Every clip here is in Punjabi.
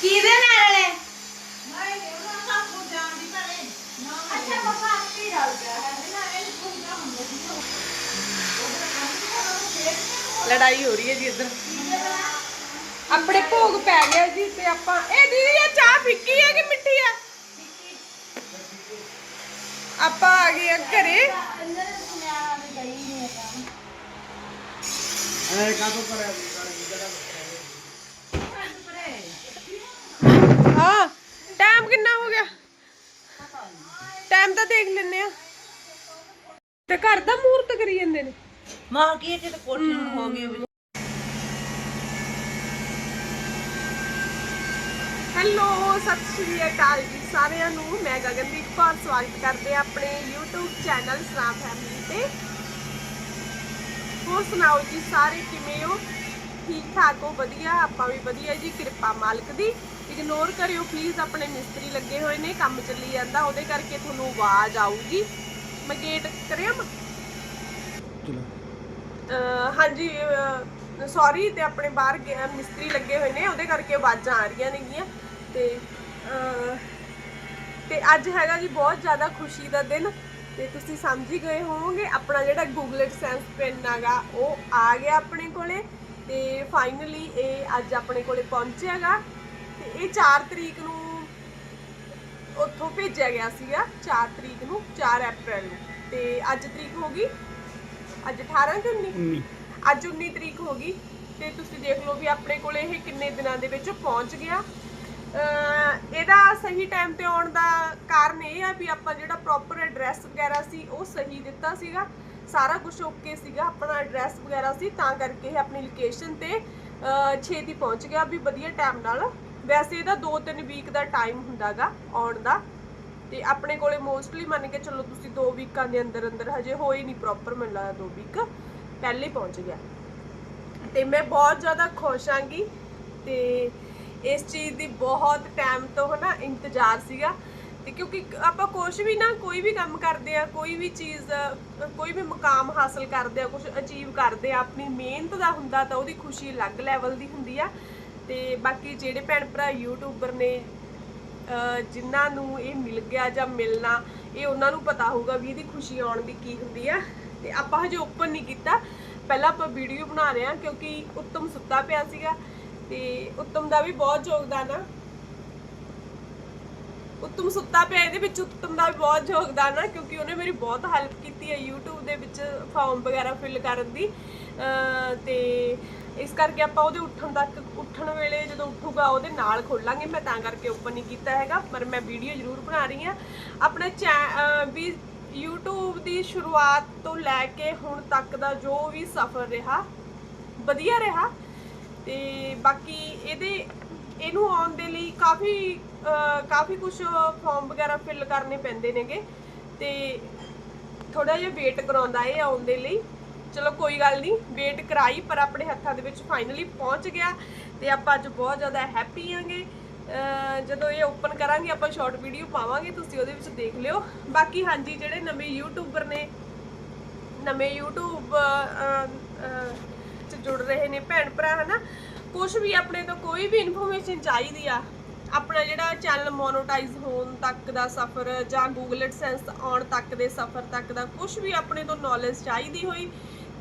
ਕਿਹਦੇ ਨਾਲ ਹੈ ਲੜਾਈ ਹੋ ਰਹੀ ਹੈ ਜੀ ਇੱਧਰ ਆਪਣੇ ਭੋਗ ਪੈ ਗਿਆ ਜੀ ਤੇ ਆਪਾਂ ਇਹ ਦੀਦੀ ਇਹ ਚਾਹ ਫਿੱਕੀ ਹੈ ਕਿ ਮਿੱਠੀ ਹੈ ਆਪਾਂ ਆ ਗਏ ਆ ਘਰੇ ਐ ਕਾਹਤੋਂ ਕਰਿਆ ਵੀ ਜਿਹੜਾ ਹਾਂ ਟਾਈਮ ਕਿੰਨਾ ਹੋ ਗਿਆ? ਟਾਈਮ ਤਾਂ ਦੇਖ ਲੈਨੇ ਆ ਤੇ ਘਰ ਦਾ ਮੂਰਤ ਕਰੀ ਜਾਂਦੇ ਨੇ। ਮਾਂ ਕੀ ਹੈ ਕਿ ਕੋਠੀ ਨੂੰ ਹੋ ਗਈ। ਹੈਲੋ ਸਤਿ ਸ਼੍ਰੀ ਅਕਾਲ ਜੀ ਸਾਰਿਆਂ ਨੂੰ। ਮੈਂ ਗਗਨਦੀਪ ਕੌਰ ਸਵਾਗਤ ਕਰਦੇ ਆ ਆਪਣੇ YouTube ਚੈਨਲ ਸਨਾ ਫੈਮਿਲੀ ਤੇ। ਹੋਰ ਸੁਣਾਓ ਜੀ ਸਾਰੇ ਕਿਵੇਂ ਹੋ? ਠੀਕ ਠਾਕ ਹੋ? ਵਧੀਆ? ਆਪਾਂ ਵੀ ਵਧੀਆ ਜੀ ਕਿਰਪਾ ਮਾਲਕ ਦੀ। ਇਗਨੋਰ ਕਰਿਓ ਪਲੀਜ਼ ਆਪਣੇ ਮਿਸਤਰੀ ਲੱਗੇ ਹੋਏ ਨੇ ਕੰਮ ਚੱਲੀ ਜਾਂਦਾ ਉਹਦੇ ਕਰਕੇ ਤੁਹਾਨੂੰ ਆਵਾਜ਼ ਆਊਗੀ। ਮੈਂ ਗੇਟ ਕਰਿਆ ਮੈਂ ਹਾਂਜੀ ਸੌਰੀ ਤੇ ਆਪਣੇ ਬਾਹਰ ਮਿਸਤਰੀ ਲੱਗੇ ਹੋਏ ਨੇ ਉਹਦੇ ਕਰਕੇ ਆਵਾਜ਼ਾਂ ਆ ਰਹੀਆਂ ਨੇਗੀਆਂ। ਤੇ ਤੇ ਅੱਜ ਹੈਗਾ ਜੀ ਬਹੁਤ ਜ਼ਿਆਦਾ ਖੁਸ਼ੀ ਦਾ ਦਿਨ। ਤੇ ਤੁਸੀਂ ਸਮਝ ਹੀ ਗਏ ਹੋਵੋਗੇ ਆਪਣਾ ਜਿਹੜਾ ਗੂਗਲ ਐਡਸੈਂਸ ਪੈਨ ਹੈਗਾ ਉਹ ਆ ਗਿਆ ਆਪਣੇ ਕੋਲੇ ਤੇ ਫਾਈਨਲੀ ਇਹ ਅੱਜ ਆਪਣੇ ਕੋਲੇ ਪਹੁੰਚਿਆਗਾ ਤੇ ਇਹ 4 ਤਰੀਕ ਨੂੰ ਉੱਥੋਂ ਭੇਜਿਆ ਗਿਆ ਸੀਗਾ 4 ਤਰੀਕ ਨੂੰ 4 ਅਪ੍ਰੈਲ ਨੂੰ। ਤੇ ਅੱਜ ਤਰੀਕ ਹੋ ਗਈ? ਅੱਜ 18 ਕਿ 19 19 ਅੱਜ 19 ਤਰੀਕ ਹੋ ਗਈ ਤੇ ਤੁਸੀਂ ਦੇਖ ਲਓ ਵੀ ਆਪਣੇ ਕੋਲੇ ਇਹ ਕਿੰਨੇ ਦਿਨਾਂ ਦੇ ਵਿੱਚ ਪਹੁੰਚ ਗਿਆ। ਇਹਦਾ ਸਹੀ ਟਾਈਮ ਤੇ ਆਉਣ ਦਾ ਕਾਰਨ ਇਹ ਆ ਵੀ ਆਪਾਂ ਜਿਹੜਾ ਪ੍ਰੋਪਰ ਐਡਰੈਸ ਵਗੈਰਾ ਸੀ, ਉਹ ਸਹੀ ਦਿੱਤਾ ਸੀਗਾ। ਸਾਰਾ ਕੁਝ ਓਕੇ ਸੀਗਾ, ਆਪਣਾ ਐਡਰੈਸ ਵਗੈਰਾ ਸੀ, ਤਾਂ ਕਰਕੇ ਇਹ ਆਪਣੀ ਲੋਕੇਸ਼ਨ ਤੇ, ਅਹ ਛੇਤੀ ਪਹੁੰਚ ਗਿਆ ਵੀ ਵਧੀਆ ਟਾਈਮ ਨਾਲ। ਵੈਸੇ ਇਹਦਾ 2-3 ਵੀਕ ਦਾ ਟਾਈਮ ਹੁੰਦਾਗਾ ਆਉਣ ਦਾ। ਤੇ ਆਪਣੇ ਕੋਲੇ ਮੋਸਟਲੀ ਮੰਨ ਕੇ ਚੱਲੋ ਤੁਸੀਂ 2 ਵੀਕਾਂ ਦੇ ਅੰਦਰ ਅੰਦਰ ਹਜੇ ਹੋਈ ਨਹੀਂ ਪ੍ਰੋਪਰ ਮੈਨੂੰ ਲੱਗਦਾ 2 ਵੀਕ ਪਹਿਲੇ ਪਹੁੰਚ ਗਿਆ। ਤੇ ਮੈਂ ਬਹੁਤ ਜ਼ਿਆਦਾ ਖੁਸ਼ ਆਂਗੀ ਤੇ ਇਸ ਚੀਜ਼ ਦੀ ਬਹੁਤ ਟਾਈਮ ਤੋਂ ਹਨਾ ਇੰਤਜ਼ਾਰ ਸੀਗਾ ਤੇ ਕਿਉਂਕਿ ਆਪਾਂ ਕੁਝ ਵੀ ਨਾ ਕੋਈ ਵੀ ਕੰਮ ਕਰਦੇ ਆ, ਕੋਈ ਵੀ ਚੀਜ਼, ਕੋਈ ਵੀ ਮੁਕਾਮ ਹਾਸਲ ਕਰਦੇ ਆ ਕੁਝ ਅਚੀਵ ਕਰਦੇ ਆ, ਆਪਣੀ ਮਿਹਨਤ ਦਾ ਹੁੰਦਾ ਤਾਂ ਉਹਦੀ ਖੁਸ਼ੀ ਅਲੱਗ ਲੈਵਲ ਦੀ ਹੁੰਦੀ ਆ ਤੇ ਬਾਕੀ ਜਿਹੜੇ ਭੈਣ ਭਰਾ ਯੂਟਿਊਬਰ ਨੇ, ਅਹ, ਜਿਨ੍ਹਾਂ ਨੂੰ ਇਹ ਮਿਲ ਗਿਆ ਜਾਂ ਮਿਲਣਾ, ਇਹ ਉਹਨਾਂ ਨੂੰ ਪਤਾ ਹੋਊਗਾ ਵੀ ਇਹਦੀ ਖੁਸ਼ੀ ਆਉਣ ਦੀ ਕੀ ਹੁੰਦੀ ਆ ਤੇ ਆਪਾਂ ਹਜੇ ਓਪਨ ਨਹੀਂ ਕੀਤਾ। ਪਹਿਲਾਂ ਆਪਾਂ ਵੀਡੀਓ ਬਣਾ ਰਹੇ ਆ ਕਿਉਂਕਿ ਉੱਤਮ ਸੁੱਤਾ ਪਿਆ ਸੀਗਾ ਤੇ ਉੱਤਮ ਦਾ ਵੀ ਬਹੁਤ ਯੋਗਦਾਨ ਆ। ਉੱਤਮ ਸੁੱਤਾ ਪਿਆ, ਇਹਦੇ ਵਿੱਚ ਉੱਤਮ ਦਾ ਵੀ ਬਹੁਤ ਯੋਗਦਾਨ ਆ, ਕਿਉਂਕਿ ਉਹਨੇ ਮੇਰੀ ਬਹੁਤ ਹੈਲਪ ਕੀਤੀ ਹੈ YouTube ਦੇ ਵਿੱਚ ਫਾਰਮ ਵਗੈਰਾ ਫਿਲ ਕਰਨ ਦੀ। ਤੇ ਇਸ ਕਰਕੇ ਆਪਾਂ ਉਹਦੇ ਉੱਠਣ ਤੱਕ, ਉੱਠਣ ਵੇਲੇ ਜਦੋਂ ਉੱਠੂਗਾ, ਉਹਦੇ ਨਾਲ ਖੋਲਾਂਗੇ ਮੈਂ ਤਾਂ ਕਰਕੇ ਓਪਨ ਨਹੀਂ ਕੀਤਾ ਹੈਗਾ, ਪਰ ਮੈਂ ਵੀਡੀਓ ਜ਼ਰੂਰ ਬਣਾ ਰਹੀ ਆ ਆਪਣਾ ਚੈ ਵੀ YouTube ਦੀ ਸ਼ੁਰੂਆਤ ਤੋਂ ਲੈ ਕੇ ਹੁਣ ਤੱਕ ਦਾ ਜੋ ਵੀ ਸਫ਼ਰ ਰਿਹਾ, ਵਧੀਆ ਰਿਹਾ। ਤੇ ਬਾਕੀ ਇਹਦੇ, ਇਹਨੂੰ ਆਉਣ ਦੇ ਲਈ ਕਾਫੀ ਕਾਫੀ ਕੁਝ ਫਾਰਮ ਵਗੈਰਾ ਫਿਲ ਕਰਨੇ ਪੈਂਦੇ ਨੇਗੇ। ਤੇ ਥੋੜਾ ਜਿਹਾ ਵੇਟ ਕਰਾਉਂਦਾ ਇਹ ਆਉਣ ਦੇ ਲਈ। ਚਲੋ ਕੋਈ ਗੱਲ ਨਹੀਂ ਵੇਟ ਕਰਾਈ, ਪਰ ਆਪਣੇ ਹੱਥਾਂ ਦੇ ਵਿੱਚ ਫਾਈਨਲੀ ਪਹੁੰਚ ਗਿਆ ਤੇ ਆਪਾਂ ਅੱਜ ਬਹੁਤ ਜ਼ਿਆਦਾ ਹੈਪੀ ਆਂਗੇ। ਜਦੋਂ ਇਹ ਓਪਨ ਕਰਾਂਗੇ, ਆਪਾਂ ਸ਼ਾਰਟ ਵੀਡੀਓ ਪਾਵਾਂਗੇ, ਤੁਸੀਂ ਉਹਦੇ ਵਿੱਚ ਦੇਖ ਲਿਓ। ਬਾਕੀ ਹਾਂਜੀ, ਜਿਹੜੇ ਨਵੇਂ ਯੂਟਿਊਬਰ ਨੇ, ਨਵੇਂ ਯੂਟਿਊਬ ਜੁੜ ਰਹੇ ਨੇ ਭੈਣ ਭਰਾ, ਹਨਾ? ਕੁਝ ਵੀ ਆਪਣੇ ਤੋਂ ਕੋਈ ਵੀ ਇਨਫੋਰਮੇਸ਼ਨ ਚਾਹੀਦੀ ਆ, ਆਪਣਾ ਜਿਹੜਾ ਚੈਨਲ ਮੋਨੋਟਾਈਜ਼ ਹੋਣ ਤੱਕ ਦਾ ਸਫ਼ਰ ਜਾਂ ਗੂਗਲ AdSense ਆਉਣ ਤੱਕ ਦੇ ਸਫ਼ਰ ਤੱਕ ਦਾ ਕੁਝ ਵੀ ਆਪਣੇ ਤੋਂ ਨੌਲੇਜ ਚਾਹੀਦੀ ਹੋਈ,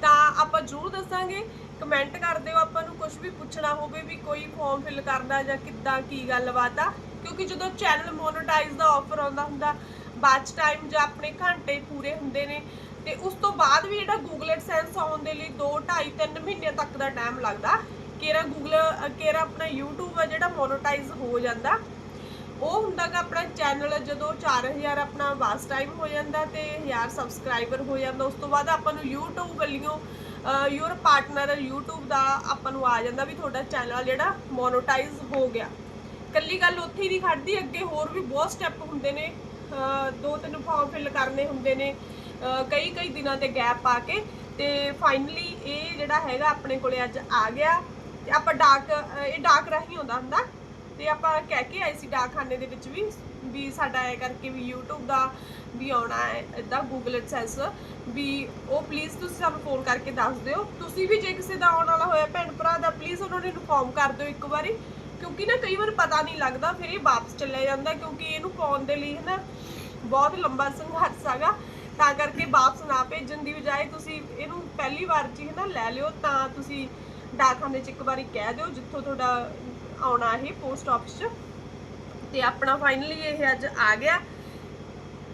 ਤਾਂ ਆਪਾਂ ਜ਼ਰੂਰ ਦੱਸਾਂਗੇ। ਕਮੈਂਟ ਕਰ ਦਿਓ ਆਪਾਂ ਨੂੰ ਕੁਝ ਵੀ ਪੁੱਛਣਾ ਹੋਵੇ ਵੀ ਕੋਈ ਫਾਰਮ ਫਿਲ ਕਰਨਾ ਜਾਂ ਕਿੱਦਾਂ, ਕੀ ਗੱਲਬਾਤ ਆ। ਕਿਉਂਕਿ ਜਦੋਂ ਚੈਨਲ ਮੋਨੋਟਾਈਜ਼ ਦਾ ਆਫਰ ਆਉਂਦਾ ਹੁੰਦਾ ਬਾਅਦ ਟਾਈਮ ਜਾਂ ਆਪਣੇ ਘੰਟੇ ਪੂਰੇ ਹੁੰਦੇ ਨੇ ਤੇ ਉਸ ਤੋਂ ਬਾਅਦ ਵੀ ਜਿਹੜਾ ਗੂਗਲ AdSense ਆਉਣ ਦੇ ਲਈ 2 2.5 3 ਮਹੀਨੇ ਤੱਕ ਦਾ ਟਾਈਮ ਲੱਗਦਾ। ਕੇਰਾ ਗੂਗਲ ਕੇਰਾ ਆਪਣਾ YouTube ਆ ਜਿਹੜਾ ਮੋਨੋਟਾਈਜ਼ ਹੋ ਜਾਂਦਾ। ਉਹ ਹੁੰਦਾਗਾ ਆਪਣਾ ਚੈਨਲ ਜਦੋਂ 4000 ਆਪਣਾ ਵਾਸ ਟਾਈਮ ਹੋ ਜਾਂਦਾ ਤੇ 1000 ਸਬਸਕ੍ਰਾਈਬਰ ਹੋ ਜਾਂਦਾ। ਉਸ ਤੋਂ ਬਾਅਦ ਆਪਾਂ ਨੂੰ YouTube ਵੱਲੋਂ ਯੂਰ ਪਾਰਟਨਰ YouTube ਦਾ ਆਪਾਂ ਨੂੰ ਆ ਜਾਂਦਾ ਵੀ ਤੁਹਾਡਾ ਚੈਨਲ ਜਿਹੜਾ ਮੋਨੋਟਾਈਜ਼ ਹੋ ਗਿਆ। ਕੱਲੀ ਗੱਲ ਉੱਥੇ ਹੀ ਨਹੀਂ ਖੜਦੀ, ਅੱਗੇ ਹੋਰ ਵੀ ਬਹੁਤ ਸਟੈਪ ਹੁੰਦੇ ਨੇ। ਦੋ ਤਿੰਨ ਫਾਰਮ ਫਿਲ ਕਰਨੇ ਹੁੰਦੇ ਨੇ। ਕਈ ਕਈ ਦਿਨਾਂ ਤੇ ਗੈਪ ਪਾ ਕੇ ਤੇ ਫਾਈਨਲੀ ਇਹ ਜਿਹੜਾ ਹੈਗਾ ਆਪਣੇ ਕੋਲੇ ਅੱਜ ਆ ਗਿਆ ਤੇ ਆਪਾਂ ਡਾਕ ਇਹ ਡਾਕ ਰਾਹੀਂ ਆਉਂਦਾ ਹੁੰਦਾ ਤੇ ਆਪਾਂ ਕਹਿ ਕੇ ਆਏ ਸੀ ਡਾਕਖਾਨੇ ਦੇ ਵਿੱਚ ਵੀ ਵੀ ਸਾਡਾ ਐ ਕਰਕੇ ਵੀ YouTube ਦਾ ਵੀ ਆਉਣਾ ਹੈ ਇਦਾਂ Google AdSense ਵੀ ਉਹ ਪਲੀਜ਼ ਤੁਸੀਂ ਸਾਨੂੰ ਫੋਨ ਕਰਕੇ ਦੱਸ ਦਿਓ। ਤੁਸੀਂ ਵੀ ਜੇ ਕਿਸੇ ਦਾ ਆਉਣ ਵਾਲਾ ਹੋਇਆ ਭੈਣ ਭਰਾ ਦਾ ਪਲੀਜ਼ ਉਹਨਾਂ ਨੂੰ ਇਨਫੋਰਮ ਕਰ ਦਿਓ ਇੱਕ ਵਾਰੀ, ਕਿਉਂਕਿ ਨਾ ਕਈ ਵਾਰ ਪਤਾ ਨਹੀਂ ਲੱਗਦਾ, ਫਿਰ ਇਹ ਵਾਪਸ ਚੱਲਿਆ ਜਾਂਦਾ ਕਿਉਂਕਿ ਇਹਨੂੰ ਪਾਉਣ ਦੇ ਲਈ ਨਾ ਬਹੁਤ ਲੰਬਾ ਸੰਘਰਸ਼ ਹੈਗਾ। ਤਾਂ ਕਰਕੇ ਵਾਪਸ ਨਾ ਭੇਜਣ ਦੀ ਬਜਾਏ ਤੁਸੀਂ ਇਹਨੂੰ ਪਹਿਲੀ ਵਾਰ ਜੀ ਹੀ ਨਾ ਲੈ ਲਿਓ, ਤਾਂ ਤੁਸੀਂ ਡਾਕਖਾਨੇ 'ਚ ਇੱਕ ਵਾਰੀ ਕਹਿ ਦਿਓ ਜਿੱਥੋਂ ਤੁਹਾਡਾ ਆਉਣਾ ਇਹ ਪੋਸਟ ਆਫਿਸ 'ਚ। ਤੇ ਆਪਣਾ ਫਾਈਨਲੀ ਇਹ ਅੱਜ ਆ ਗਿਆ।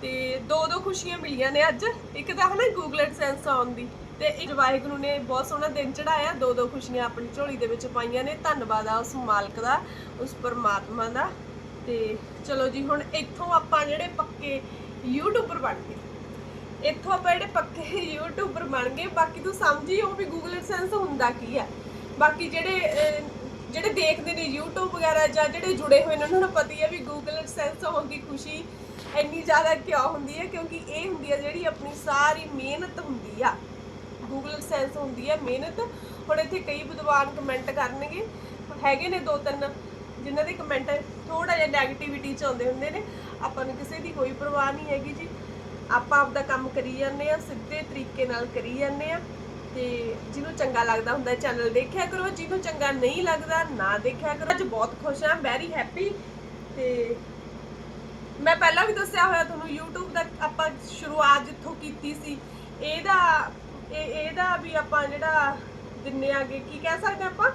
ਤੇ ਦੋ ਦੋ ਖੁਸ਼ੀਆਂ ਮਿਲੀਆਂ ਨੇ ਅੱਜ, ਇੱਕ ਤਾਂ ਹੈ ਨਾ ਗੂਗਲ ਐਡਸੈਂਸ ਆਉਣ ਦੀ। ਤੇ ਇੱਕ ਵਾਹਿਗੁਰੂ ਨੇ ਬਹੁਤ ਸੋਹਣਾ ਦਿਨ ਚੜਾਇਆ ਦੋ ਦੋ ਖੁਸ਼ੀਆਂ ਆਪਣੀ ਝੋਲੀ ਦੇ ਵਿੱਚ ਪਾਈਆਂ ਨੇ, ਧੰਨਵਾਦ ਆ ਉਸ ਮਾਲਕ ਦਾ, ਉਸ ਪਰਮਾਤਮਾ ਦਾ। ਤੇ ਚਲੋ ਜੀ, ਹੁਣ ਇੱਥੋਂ ਆਪਾਂ ਜਿਹੜੇ ਪੱਕੇ ਯੂਟਿਊਬਰ ਬਣ ਗਏ ਇੱਥੋਂ ਆਪਾਂ ਜਿਹੜੇ ਪੱਕੇ ਯੂਟਿਊਬਰ ਬਣ ਗਏ, ਬਾਕੀ ਤੂੰ ਸਮਝੀ ਉਹ ਵੀ ਗੂਗਲ ਐਡਸੈਂਸ ਹੁੰਦਾ ਕੀ ਆ। ਬਾਕੀ ਜਿਹੜੇ ਜਿਹੜੇ ਦੇਖਦੇ ਨੇ YouTube ਵਗੈਰਾ ਜਾਂ ਜਿਹੜੇ ਜੁੜੇ ਹੋਏ ਨੇ, ਉਹਨਾਂ ਨੂੰ ਪਤਾ ਹੀ ਹੈ ਵੀ ਗੂਗਲ ਐਡਸੈਂਸ ਹੋਣ ਦੀ ਖੁਸ਼ੀ ਇੰਨੀ ਜ਼ਿਆਦਾ ਕਿਉਂ ਹੁੰਦੀ ਹੈ, ਕਿਉਂਕਿ ਇਹ ਹੁੰਦੀ ਹੈ ਜਿਹੜੀ ਆਪਣੀ ਸਾਰੀ ਮਿਹਨਤ ਹੁੰਦੀ ਆ। ਗੂਗਲ ਐਡਸੈਂਸ ਹੁੰਦੀ ਹੈ ਮਿਹਨਤ। ਹੁਣ ਇੱਥੇ ਕਈ ਵਿਦਵਾਨ ਕਮੈਂਟ ਕਰਨਗੇ। ਹੈਗੇ ਨੇ ਦੋ ਤਿੰਨ, ਜਿਨ੍ਹਾਂ ਦੇ ਕਮੈਂਟ ਥੋੜਾ ਜਿਹਾ 네ਗੇਟਿਵਿਟੀ ਚ ਆਉਂਦੇ ਹੁੰਦੇ ਨੇ। ਆਪਾਂ ਨੂੰ ਕਿਸੇ ਦੀ ਕੋਈ ਪਰਵਾਹ ਨਹੀਂ ਹੈਗੀ ਜੀ। ਆਪਾਂ ਆਪਦਾ ਕੰਮ ਕਰੀ ਜਾਂਦੇ ਆ ਸਿੱਧੇ ਤਰੀਕੇ ਨਾਲ ਕਰੀ ਜਾਂਦੇ ਆ ਤੇ ਜਿਹਨੂੰ ਚੰਗਾ ਲੱਗਦਾ ਹੁੰਦਾ ਚੈਨਲ ਦੇਖਿਆ ਕਰੋ ਜਿਹਨੂੰ ਚੰਗਾ ਨਹੀਂ ਲੱਗਦਾ ਨਾ ਦੇਖਿਆ ਕਰੋ। ਅੱਜ ਬਹੁਤ ਖੁਸ਼ ਹਾਂ ਵੈਰੀ ਹੈਪੀ ਤੇ ਮੈਂ ਪਹਿਲਾਂ ਵੀ ਦੱਸਿਆ ਹੋਇਆ ਤੁਹਾਨੂੰ YouTube ਦਾ ਆਪਾਂ ਸ਼ੁਰੂਆਤ ਜਿੱਥੋਂ ਕੀਤੀ ਸੀ ਇਹਦਾ ਇਹ ਇਹਦਾ ਵੀ ਆਪਾਂ ਜਿਹੜਾ ਦਿੰਨੇ ਆਗੇ ਕੀ ਕਹਿ ਸਕਦੇ ਆਪਾਂ?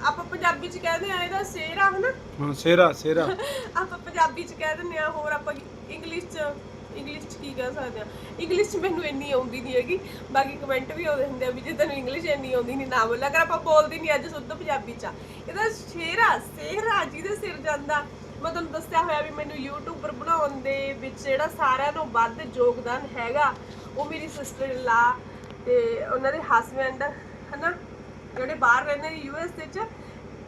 ਆਪਾਂ ਪੰਜਾਬੀ ਚ ਕਹਿੰਦੇ ਆ ਇਹਦਾ ਸੇਰਾ ਹਨਾ? ਹਾਂ ਸੇਰਾ ਸੇਰਾ। ਆਪਾਂ ਪੰਜਾਬੀ ਚ ਕਹਿ ਦਿੰਦੇ ਆ ਹੋਰ ਆਪਾਂ ਇੰਗਲਿਸ਼ ਚ ਇੰਗਲਿਸ਼ ਚ ਕੀ ਕਹਿ ਸਕਦੇ ਆ? ਇੰਗਲਿਸ਼ ਚ ਮੈਨੂੰ ਇੰਨੀ ਆਉਂਦੀ ਨਹੀਂ ਹੈਗੀ। ਬਾਕੀ ਕਮੈਂਟ ਵੀ ਆਉਂਦੇ ਹੁੰਦੇ ਆ ਵੀ ਜੇ ਤੈਨੂੰ ਇੰਗਲਿਸ਼ ਇੰਨੀ ਆਉਂਦੀ ਨਹੀਂ ਨਾ ਬੋਲਿਆ ਕਰ, ਆਪਾਂ ਬੋਲਦੇ ਨਹੀਂ ਅੱਜ ਸ਼ੁੱਧ ਪੰਜਾਬੀ ਚ। ਆ। ਇਹਦਾ ਸ਼ੇਰਾ ਸੇਰਾ ਜਿਹਦੇ ਸਿਰ ਜਾਂਦਾ। ਮੈਂ ਤੁਹਾਨੂੰ ਦੱਸਿਆ ਹੋਇਆ ਵੀ ਮੈਨੂੰ ਯੂਟਿਊਬਰ ਬਣਾਉਣ ਦੇ ਵਿੱਚ ਜਿਹੜਾ ਸਾਰਿਆਂ ਤੋਂ ਵੱਧ ਯੋਗਦਾਨ ਹੈਗਾ, ਉਹ ਮੇਰੀ ਸਿਸਟਰ ਲਾ ਤੇ ਉਹਨਾਂ ਦੇ ਹਸਬੰਡ ਹਨਾ? ਜਿਹੜੇ ਬਾਹਰ ਰਹਿੰਦੇ ਨੇ ਯੂਐਸ ਦੇ ਚ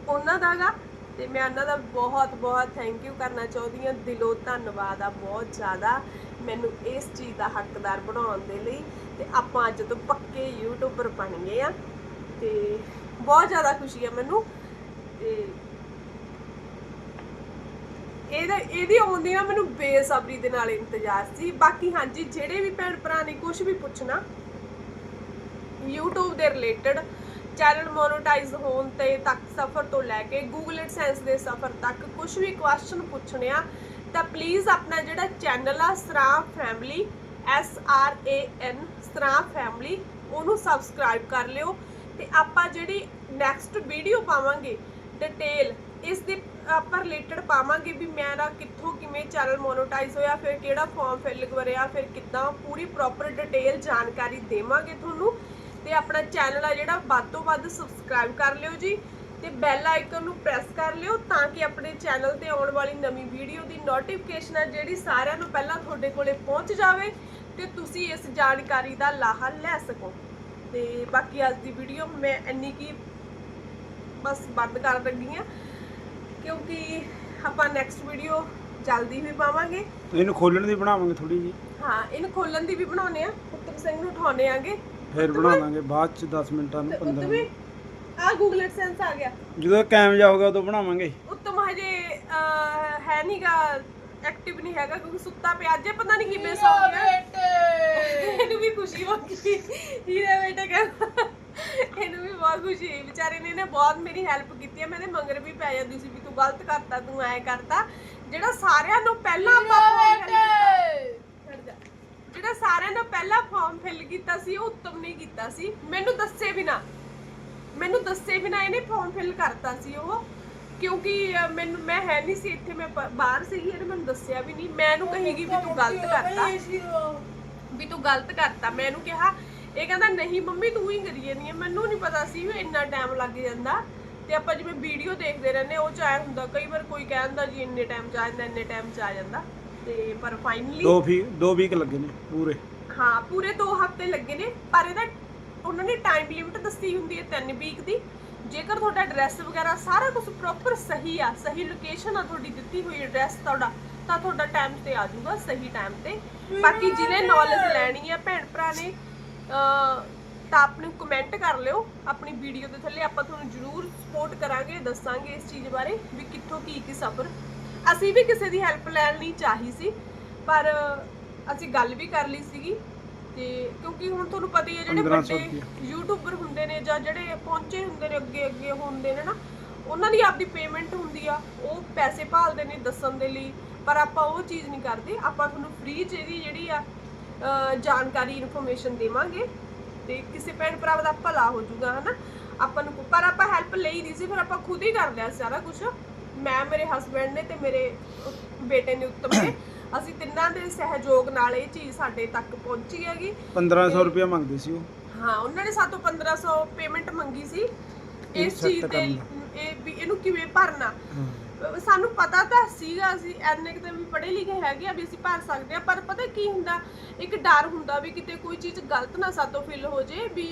ਉਹਨਾਂ ਦਾਗਾ ਤੇ ਮੈਂ ਉਹਨਾਂ ਦਾ ਬਹੁਤ ਬਹੁਤ ਥੈਂਕ ਯੂ ਕਰਨਾ ਚਾਹੁੰਦੀ ਹਾਂ। ਦਿਲੋਂ ਧੰਨਵਾਦ ਆ ਬਹੁਤ ਜ਼ਿਆਦਾ ਮੈਨੂੰ ਇਸ ਚੀਜ਼ ਦਾ ਹੱਕਦਾਰ ਬਣਾਉਣ ਦੇ ਲਈ ਤੇ ਆਪਾਂ ਅੱਜ ਤੋਂ ਪੱਕੇ ਯੂਟਿਊਬਰ ਬਣ ਗਏ ਆ ਤੇ ਬਹੁਤ ਜ਼ਿਆਦਾ ਖੁਸ਼ੀ ਆ ਮੈਨੂੰ ਤੇ ਇਹਦਾ, ਇਹਦੀ ਆਉਂਦੀ ਨਾ ਮੈਨੂੰ ਬੇਸਬਰੀ ਦੇ ਨਾਲ ਇੰਤਜ਼ਾਰ ਸੀ। ਬਾਕੀ ਹਾਂਜੀ, ਜਿਹੜੇ ਵੀ ਭੈਣ ਭਰਾ ਨੇ ਕੁਝ ਵੀ ਪੁੱਛਣਾ, YouTube ਦੇ ਰਿਲੇਟਡ ਚੈਨਲ ਮੋਨੋਟਾਈਜ਼ ਹੋਣ ਤੇ ਤੱਕ ਸਫਰ ਤੋਂ ਲੈ ਕੇ Google AdSense ਦੇ ਸਫਰ ਤੱਕ ਕੁਝ ਵੀ ਕੁਐਸਚਨ ਪੁੱਛਣੇ ਆ, ਤਾਂ ਪਲੀਜ਼ ਆਪਣਾ ਜਿਹੜਾ ਚੈਨਲ ਆ Sran family S R A N Sran family ਉਹਨੂੰ ਸਬਸਕ੍ਰਾਈਬ ਕਰ ਲਿਓ ਤੇ ਆਪਾਂ ਜਿਹੜੀ ਨੈਕਸਟ ਵੀਡੀਓ ਪਾਵਾਂਗੇ ਡਿਟੇਲ ਇਸ ਦੇ ਆਪਾਂ ਰਿਲੇਟਡ ਪਾਵਾਂਗੇ ਵੀ ਮੇਰਾ ਕਿੱਥੋਂ ਕਿਵੇਂ ਚੈਨਲ ਮੋਨੋਟਾਈਜ਼ ਹੋਇਆ, ਫਿਰ ਕਿਹੜਾ ਫਾਰਮ ਫਿਲ ਕਰਿਆ ਫਿਰ ਕਿੱਦਾਂ ਪੂਰੀ ਪ੍ਰੋਪਰ ਡਿਟੇਲ ਜਾਣਕਾਰੀ ਦੇਵਾਂਗੇ ਤੁਹਾਨੂੰ। ਤੇ ਆਪਣਾ ਚੈਨਲ ਆ ਜਿਹੜਾ ਵੱਧ ਤੋਂ ਵੱਧ ਸਬਸਕ੍ਰਾਈਬ ਕਰ ਲਿਓ ਜੀ ਤੇ ਬੈਲ ਆਈਕਨ ਨੂੰ ਪ੍ਰੈਸ ਕਰ ਲਿਓ ਤਾਂ ਕਿ ਆਪਣੇ ਚੈਨਲ ਤੇ ਆਉਣ ਵਾਲੀ ਨਵੀਂ ਵੀਡੀਓ ਦੀ ਨੋਟੀਫਿਕੇਸ਼ਨ ਆ ਜਿਹੜੀ ਸਾਰਿਆਂ ਨੂੰ ਪਹਿਲਾਂ ਤੁਹਾਡੇ ਕੋਲੇ ਪਹੁੰਚ ਜਾਵੇ ਤੇ ਤੁਸੀਂ ਇਸ ਜਾਣਕਾਰੀ ਦਾ ਲਾਹਾ ਲੈ ਸਕੋ। ਤੇ ਬਾਕੀ ਅੱਜ ਦੀ ਵੀਡੀਓ ਮੈਂ ਇੰਨੀ ਕੀ ਬਸ ਬੰਦ ਕਰ ਲੱਗੀ ਆ ਕਿਉਂਕਿ ਆਪਾਂ ਨੈਕਸਟ ਵੀਡੀਓ ਜਲਦੀ ਵੀ ਪਾਵਾਂਗੇ। ਇਹਨੂੰ ਖੋਲਣ ਦੀ ਬਣਾਵਾਂਗੇ ਥੋੜੀ ਜੀ ਹਾਂ ਇਹਨੂੰ ਖੋਲਣ ਦੀ ਵੀ ਬਣਾਉਣੇ ਆ ਪੁੱਤਰ ਸਿੰਘ ਨੂੰ ਉਠਾਉਣੇ ਆਗੇ। ਫਿਰ ਬਣਾ ਦਾਂਗੇ ਬਾਅਦ ਚ 10 ਮਿੰਟਾਂ ਨੂੰ 15 ਉੱਤਮ ਵੀ ਆ ਗੂਗਲ ਐਡਸੈਂਸ ਆ ਗਿਆ। ਜਦੋਂ ਇਹ ਕਾਇਮ ਜਾ ਹੋਗਾ ਉਦੋਂ ਬਣਾਵਾਂਗੇ। ਉੱਤਮ ਹਜੇ ਅਹ, ਹੈ ਨਹੀਂਗਾ ਐਕਟਿਵ ਨਹੀਂ ਹੈਗਾ ਕਿਉਂਕਿ ਸੁੱਤਾ ਪਿਆ। ਅੱਜ ਇਹ ਪਤਾ ਨਹੀਂ ਕਿਵੇਂ ਸੌ ਗਿਆ। ਇਹਨੂੰ ਵੀ ਖੁਸ਼ੀ ਹੋ ਗਈ ਹੀਰੇ ਬੇਟੇ ਕਹਿੰਦਾ ਇਹਨੂੰ ਵੀ ਬਹੁਤ ਖੁਸ਼ੀ ਹੋਈ। ਵਿਚਾਰੇ ਨੇ ਨਾ ਬਹੁਤ ਮੇਰੀ ਹੈਲਪ ਕੀਤੀ ਹੈ। ਮੇਰੇ ਮੰਗਰ ਵੀ ਪੈ ਜਾਂਦੀ ਸੀ ਵੀ ਤੂੰ ਗਲਤ ਕਰਤਾ ਤੂੰ ਐ ਕਰਤਾ। ਜਿਹੜਾ ਸਾਰਿਆਂ ਨੂੰ ਪਹਿਲਾਂ ਆਪਾਂ phone ਜਾ। ਜਿਹੜਾ ਸਾਰਿਆਂ ਨੂੰ ਪਹਿਲਾਂ ਫਾਰਮ ਫਿਲ ਕੀਤਾ ਸੀ, ਉਹ ਉੱਤਮ ਨੇ ਕੀਤਾ ਸੀ। ਮੈਨੂੰ ਦੱਸੇ ਬਿਨਾ, ਮੈਨੂੰ ਦੱਸੇ ਬਿਨਾ ਇਹਨੇ ਫਾਰਮ ਫਿਲ ਕਰਤਾ ਸੀ ਉਹ, ਕਿਉਂਕਿ ਮੈਨੂੰ, ਮੈਂ ਹੈ ਨਹੀਂ ਸੀ ਇੱਥੇ, ਮੈਂ ਬਾਹਰ ਸੀਗੀ, ਇਹਨੇ ਮੈਨੂੰ ਦੱਸਿਆ ਵੀ ਨਹੀਂ। ਮੈਂ ਇਹਨੂੰ ਕਹੇਗੀ ਵੀ ਤੂੰ ਗਲਤ ਕਰਤਾ। ਵੀ ਤੂੰ ਗਲਤ ਕਰਤਾ। ਮੈਂ ਇਹਨੂੰ ਕਿਹਾ, ਇਹ ਕਹਿੰਦਾ, ਨਹੀਂ ਮੰਮੀ, ਤੂੰ ਹੀ ਕਰੀ ਜਾਂਦੀ ਹੈ ਮੈਨੂੰ ਨਹੀਂ ਪਤਾ ਸੀ ਵੀ ਇੰਨਾ ਟਾਈਮ ਲੱਗ ਜਾਂਦਾ। ਤੇ ਆਪਾਂ ਜਿਵੇਂ ਵੀਡੀਓ ਦੇਖਦੇ ਰਹਿੰਦੇ ਉਹ ਚ ਆਇਆ ਹੁੰਦਾ, ਕਈ ਵਾਰ ਕੋਈ ਕਹਿੰਦਾ ਜੀ, ਇੰਨੇ ਟਾਈਮ ਚ ਆ ਜਾਂਦਾ, ਇੰਨੇ ਟਾਈਮ ਚ ਆ ਜਾਂਦਾ। ਤੇ ਪਰ ਫਾਈਨਲੀ ਦੋ ਫੀ ਦੋ ਵੀਕ ਲੱਗੇ ਨੇ ਪੂਰੇ। ਹਾਂ ਪੂਰੇ 2 ਹਫ਼ਤੇ ਲੱਗੇ ਨੇ ਪਰ ਇਹਦਾ ਉਹਨਾਂ ਨੇ ਟਾਈਮ ਲਿਮਿਟ ਦੱਸੀ ਹੁੰਦੀ ਹੈ 3 ਵੀਕ ਦੀ। ਜੇਕਰ ਤੁਹਾਡਾ ਐਡਰੈਸ ਵਗੈਰਾ ਸਾਰਾ ਕੁਝ ਪ੍ਰੋਪਰ ਸਹੀ ਆ ਸਹੀ ਲੋਕੇਸ਼ਨ ਆ ਤੁਹਾਡੀ ਦਿੱਤੀ ਹੋਈ ਐਡਰੈਸ ਤੁਹਾਡਾ ਤਾਂ ਤੁਹਾਡਾ ਟਾਈਮ ਤੇ ਆ ਜਾਊਗਾ ਸਹੀ ਟਾਈਮ ਤੇ। ਬਾਕੀ ਜਿਹਨੇ ਨੌਲੇਜ ਲੈਣੀ ਆ ਭੈਣ ਭਰਾ ਨੇ ਅਹ, ਤਾਂ ਆਪਣੇ ਕਮੈਂਟ ਕਰ ਲਿਓ ਆਪਣੀ ਵੀਡੀਓ ਦੇ ਥੱਲੇ ਆਪਾਂ ਤੁਹਾਨੂੰ ਜ਼ਰੂਰ ਸਪੋਰਟ ਕਰਾਂਗੇ ਦੱਸਾਂਗੇ ਇਸ ਚੀਜ਼ ਬਾਰੇ ਵੀ ਕਿੱਥੋਂ ਕੀ ਕੀ ਸਬਰ ਅਸੀਂ ਵੀ ਕਿਸੇ ਦੀ ਹੈਲਪ ਲੈਣ ਲਈ ਚਾਹੀ ਸੀ ਪਰ ਅਸੀਂ ਗੱਲ ਵੀ ਕਰ ਲਈ ਸੀਗੀ ਤੇ ਕਿਉਂਕਿ ਹੁਣ ਤੁਹਾਨੂੰ ਪਤਾ ਹੀ ਹੈ ਜਿਹੜੇ 1500 ਵੱਡੇ ਯੂਟਿਊਬਰ ਹੁੰਦੇ ਨੇ ਜਾਂ ਜਿਹੜੇ ਪਹੁੰਚੇ ਹੁੰਦੇ ਨੇ ਅੱਗੇ ਅੱਗੇ ਹੁੰਦੇ ਨੇ ਨਾ ਉਹਨਾਂ ਦੀ ਆਪਦੀ ਪੇਮੈਂਟ ਹੁੰਦੀ ਆ ਉਹ ਪੈਸੇ ਭਾਲਦੇ ਨੇ ਦੱਸਣ ਦੇ ਲਈ ਪਰ ਆਪਾਂ ਉਹ ਚੀਜ਼ ਨਹੀਂ ਕਰਦੇ ਆਪਾਂ ਤੁਹਾਨੂੰ ਫ੍ਰੀ ਚ ਇਹਦੀ ਜਿਹੜੀ ਆ ਜਾਣਕਾਰੀ ਇਨਫੋਰਮੇਸ਼ਨ ਦੇਵਾਂਗੇ ਤੇ ਕਿਸੇ ਭੈਣ ਭਰਾ ਦਾ ਭਲਾ ਹੋ ਜਾਊਗਾ ਹਨਾ? ਆਪਾਂ ਨੂੰ ਪਰ ਆਪਾਂ ਹੈਲਪ ਲਈ ਨਹੀਂ ਸੀ ਫਿਰ ਆਪਾਂ ਖੁਦ ਹੀ ਕਰ ਲਿਆ ਸਾਰਾ ਕੁਝ ਮੈਂ ਮੇਰੇ ਹਸਬੰਡ ਨੇ ਤੇ ਮੇਰੇ ਬੇਟੇ ਨੇ ਉੱਤਮ ਨੇ ਅਸੀਂ ਤਿੰਨਾਂ ਦੇ ਸਹਿਯੋਗ ਨਾਲ ਇਹ ਚੀਜ਼ ਸਾਡੇ ਤੱਕ ਪਹੁੰਚੀ ਹੈਗੀ। 1500 ਰੁਪਇਆ ਮੰਗਦੇ ਸੀ ਉਹ। ਹਾਂ ਉਹਨਾਂ ਨੇ ਸਾਤੋਂ 1500 ਪੇਮੈਂਟ ਮੰਗੀ ਸੀ। ਇਸ ਚੀਜ਼ ਕਰਨਾ। ਇਹ ਵੀ ਇਹਨੂੰ ਕਿਵੇਂ ਭਰਨਾ? ਅਹ ਸਾਨੂੰ ਪਤਾ ਤਾਂ ਸੀਗਾ ਅਸੀਂ ਐਨੇ ਕਿਤੇ ਵੀ ਪੜ੍ਹੇ ਲਿਖੇ ਹੈਗੇ ਆ ਵੀ ਅਸੀਂ ਭਰ ਸਕਦੇ ਆ ਪਰ ਪਤਾ ਕੀ ਹੁੰਦਾ ਇੱਕ ਡਰ ਹੁੰਦਾ ਵੀ ਕਿਤੇ ਕੋਈ ਚੀਜ਼ ਗਲਤ ਨਾ ਸਾਤੋਂ ਫਿਲ ਹੋ ਜੇ ਵੀ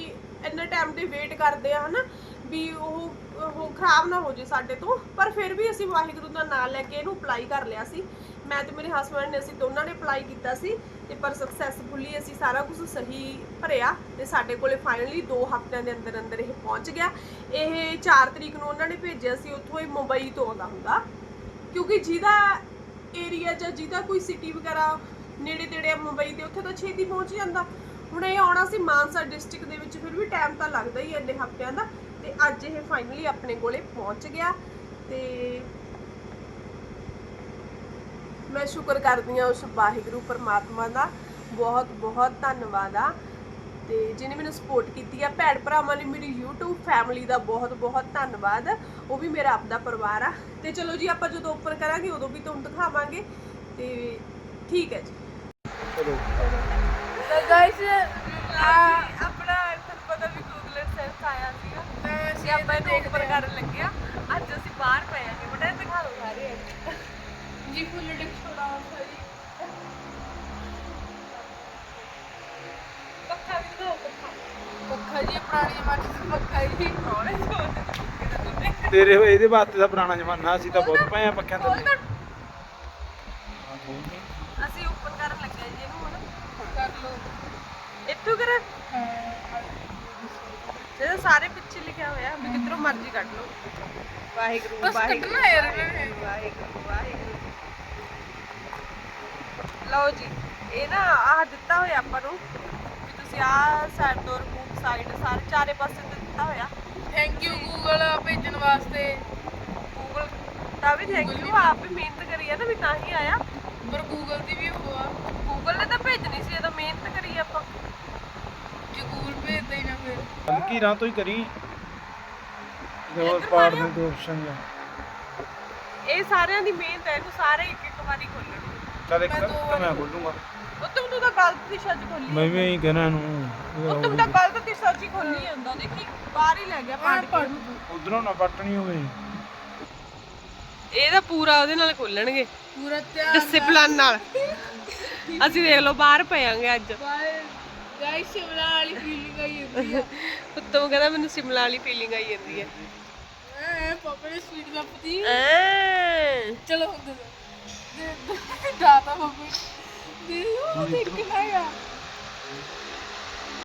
ਇੰਨੇ ਟਾਈਮ ਦੇ ਵੇਟ ਕਰਦੇ ਆ ਹਨਾ ਵੀ ਉਹ ਉਹ ਖਰਾਬ ਨਾ ਹੋ ਜੇ ਸਾਡੇ ਤੋਂ, ਪਰ ਫਿਰ ਵੀ ਅਸੀਂ ਵਾਹਿਗੁਰੂ ਦਾ ਨਾਮ ਲੈ ਕੇ ਇਹਨੂੰ ਅਪਲਾਈ ਕਰ ਲਿਆ ਸੀ। ਮੈਂ ਤੇ ਮੇਰੇ ਹਸਬੰਡ ਨੇ ਅਸੀਂ ਦੋਨਾਂ ਨੇ ਅਪਲਾਈ ਕੀਤਾ ਸੀ ਤੇ ਪਰ ਸਕਸੈਸਫੁਲੀ ਅਸੀਂ ਸਾਰਾ ਕੁਝ ਸਹੀ ਭਰਿਆ ਤੇ ਸਾਡੇ ਕੋਲੇ ਫਾਈਨਲੀ 2 ਹਫ਼ਤਿਆਂ ਦੇ ਅੰਦਰ ਅੰਦਰ ਇਹ ਪਹੁੰਚ ਗਿਆ। ਇਹ 4 ਤਰੀਕ ਨੂੰ ਉਹਨਾਂ ਨੇ ਭੇਜਿਆ ਸੀ, ਉੱਥੋਂ ਇਹ ਮੁੰਬਈ ਤੋਂ ਆਉਂਦਾ ਹੁੰਦਾ। ਕਿਉਂਕਿ ਜਿਹਦਾ ਏਰੀਆ ਜਾਂ ਜਿਹਦਾ ਕੋਈ ਸਿਟੀ ਵਗੈਰਾ ਨੇੜੇ ਤੇੜੇ ਆ ਮੁੰਬਈ ਦੇ, ਉੱਥੇ ਤਾਂ ਛੇਤੀ ਪਹੁੰਚ ਜਾਂਦਾ। ਹੁਣ ਇਹ ਆਉਣਾ ਸੀ ਮਾਨਸਾ ਡਿਸਟ੍ਰਿਕਟ ਦੇ ਵਿੱਚ, ਫਿਰ ਵੀ ਟਾਈਮ ਤਾਂ ਲੱਗਦਾ ਹੀ ਹੈ ਇੰਨੇ ਹਫ਼ਤਿਆਂ ਦਾ। ਤੇ ਅੱਜ ਇਹ ਫਾਈਨਲੀ ਆਪਣੇ ਕੋਲੇ ਪਹੁੰਚ ਗਿਆ ਤੇ ਮੈਂ ਸ਼ੁਕਰ ਕਰਦੀ ਹਾਂ ਉਸ ਵਾਹਿਗੁਰੂ ਪਰਮਾਤਮਾ ਦਾ। ਬਹੁਤ ਬਹੁਤ ਧੰਨਵਾਦ ਆ। ਤੇ ਜਿਹਨੇ ਮੈਨੂੰ ਸਪੋਰਟ ਕੀਤੀ ਆ ਭੈਣ ਭਰਾਵਾਂ ਲਈ ਮੇਰੀ YouTube ਫੈਮਿਲੀ ਦਾ ਬਹੁਤ ਬਹੁਤ ਧੰਨਵਾਦ। ਉਹ ਵੀ ਮੇਰਾ ਆਪਦਾ ਪਰਿਵਾਰ ਆ। ਤੇ ਚਲੋ ਜੀ ਆਪਾਂ ਜਦੋਂ ਓਪਨ ਕਰਾਂਗੇ ਉਦੋਂ ਵੀ ਤੁਹਾਨੂੰ ਦਿਖਾਵਾਂਗੇ। ਤੇ ਠੀਕ ਹੈ ਜੀ। ਚਲੋ। ਤਾਂ ਗਾਇਸ ਆਪਣਾ ਤੁਹਾਨੂੰ ਪਤਾ ਵੀ ਗੂਗਲ ਸਰਚ ਆਇਆ ਸੀਗਾ ਤੇ ਆਪਾਂ ਇਹਨੂੰ ਓਪਨ ਕਰਨ ਲੱਗੇ ਆ। ਅੱਜ ਅਸੀਂ ਬਾਹਰ ਪਏ ਆਂਗੇ ਬੜਾ ਦਿਖਾ ਲਓ ਸਾਰੇ। ਜੀ ਫੁੱਲ ਡਿਕ ਛੋੜਾ ਸਾਰੀ। ਪੱਖਾ ਵੀ ਦਿਖਾਓ ਪੱਖਾ। ਪੱਖਾ ਜੀ ਪੁਰਾਣੀ ਜ਼ਮਾਨੇ ਦਾ ਪੱਖਾ ਜੀ ਕੌਣ ਹੈ ਤੇਰੇ ਇਹਦੇ ਵਾਸਤੇ ਦਾ ਪੁਰਾਣਾ ਜ਼ਮਾਨਾ ਅਸੀਂ ਤਾਂ ਬਹੁਤ ਪਏ ਆ ਪੱਖਿਆਂ ਥੱਲੇ। ਅਸੀਂ ਓਪਨ ਕਰਨ ਲੱਗੇ ਜੀ ਇਹਨੂੰ ਹੁਣ। ਕਰ ਲਓ। ਇੱਥੋਂ ਕਰ? ਜਿਹੜਾ ਸਾਰੇ ਪਿੱਛੇ ਲਿਖਿਆ ਹੋਇਆ ਵੀ ਕਿੱਧਰੋਂ ਮਰਜ਼ੀ ਕੱਢ ਲਓ। ਵਾਹਿਗੁਰੂ ਬਸ ਵਾਹਿਗੁਰੂ ਕੱਢਣਾ ਯਾਰ। ਇਹਨਾਂ ਨੇ। ਵਾਹਿਗੁਰੂ ਵਾਹਿਗੁਰੂ। ਲਓ ਜੀ ਇਹ ਨਾ ਆਹ ਦਿੱਤਾ ਹੋਇਆ ਆਪਾਂ ਨੂੰ ਵੀ ਤੁਸੀਂ ਆਹ ਸਾਈਡ ਤੋਂ ਰਿਮੂਵ ਸਾਈਡ ਸਾਰੇ ਚਾਰੇ ਪਾਸੇ ਤੋਂ ਦਿੱਤਾ ਹੋਇਆ। ਥੈਂਕ ਯੂ ਗੂਗਲ ਭੇਜਣ ਵਾਸਤੇ। ਗੂਗਲ ਦਾ ਵੀ ਥੈਂਕ ਯੂ ਆਪ ਵੀ ਮਿਹਨਤ ਕਰੀ ਹੈ ਨਾ ਵੀ ਤਾਂ ਹੀ ਆਇਆ। ਪਰ ਗੂਗਲ ਦੀ ਵੀ ਹੋਆ ਗੂਗਲ ਨੇ ਤਾਂ ਭੇਜਣੀ ਸੀ ਇਹ ਤਾਂ ਮਿਹਨਤ ਕਰੀ ਆਪਾਂ। ਜੇ ਗੂਗਲ ਭੇਜਦਾ ਹੀ ਨਾ ਫਿਰ। ਹਲਕੀ ਰਾਂ ਤੋਂ ਹੀ ਕਰੀ? ਦੋ ਪਾਰ ਦੇ ਦੋ ਆਪਸ਼ਨ ਆ। ਇਹ ਸਾਰਿਆਂ ਦੀ ਮਿਹਨਤ ਹੈ ਇਹਨੂੰ ਸਾਰੇ ਇੱਕ ਇੱਕ ਵਾਰੀ ਖੋਲਣੇ ਚੱਲ ਇੱਕ ਤਾਂ ਮੈਂ ਖੋਲੂੰਗਾ ਉਹ ਤੁਮ ਤੂੰ ਤਾਂ ਗਲਤ ਦਿਸ਼ਾ 'ਚ ਖੋਲੀ ਮੈਂ ਵੀ ਇਹੀ ਕਹਿਣਾ ਉਹ ਇਹਨੂੰ। ਤੁਮ ਤਾਂ ਗਲਤ ਦਿਸ਼ਾ 'ਚ ਹੀ ਖੋਲੀ ਜਾਂਦਾ। ਦੇਖੀ ਬਾਹਰ ਹੀ ਲੈ ਗਿਆ ਪਾੜ ਪੜ। ਉਧਰੋਂ ਨਾ ਪੱਟਣੀ ਹੋਵੇ। ਇਹ ਤਾਂ ਪੂਰਾ ਉਹਦੇ ਨਾਲ ਖੋਲਣਗੇ ਪੂਰਾ ਧਿਆਨ ਡਿਸਪਲਿਨ ਨਾਲ। ਅਸੀਂ ਦੇਖ ਲਓ ਬਾਹਰ ਪਏਾਂਗੇ ਅੱਜ। ਗਾਇਸ ਸ਼ਿਮਲਾ ਵਾਲੀ ਫੀਲਿੰਗ ਆਈ ਜਾਂਦੀ ਹੈ ਉੱਤੋਂ ਕਹਿੰਦਾ ਮੈਨੂੰ ਸਿਮਲਾ ਵਾਲੀ ਫੀਲਿੰਗ ਆਈ ਜਾਂਦੀ ਹੈ ਐ ਪਾਪਾ ਨੇ ਸਵੀਟ ਲੱਭਦੀ ਐ। ਚਲੋ ਹੁਣ ਦੇ ਦੋ। ਦੇ ਦਾਤਾ ਪਾਪਾ ਦੇ ਉਹ ਦੇਖ ਕੇ ਹੈਗਾ